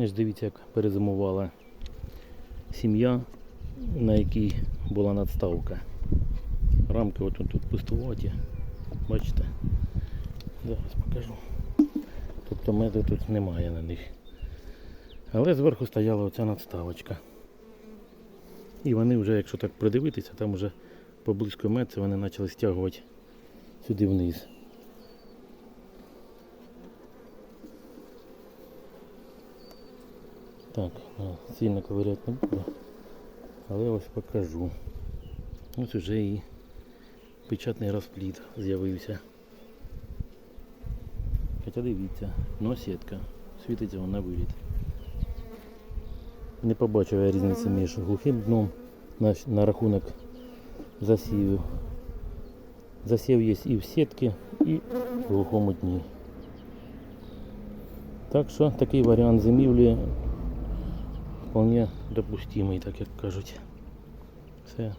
Ось дивіться, як перезимувала сім'я, на якій була надставка. Рамки от тут пустуваті. Бачите? Зараз покажу. Тобто меду тут немає на них. Але зверху стояла оця надставочка. І вони вже, якщо так придивитися, там вже поблизько метри вони почали стягувати сюди вниз. Так, сильно ковиряти не буду, але ось покажу. Ось уже і печатний розплід з'явився. Хоча дивіться, ну сітка, світиться вона на виліт. Не побачив я різниці між глухим дном на, на рахунок засівів. Засів є і в сітки, і в глухому дні. Так що такий варіант зимівлі вполне допустимий, так як кажуть. Все.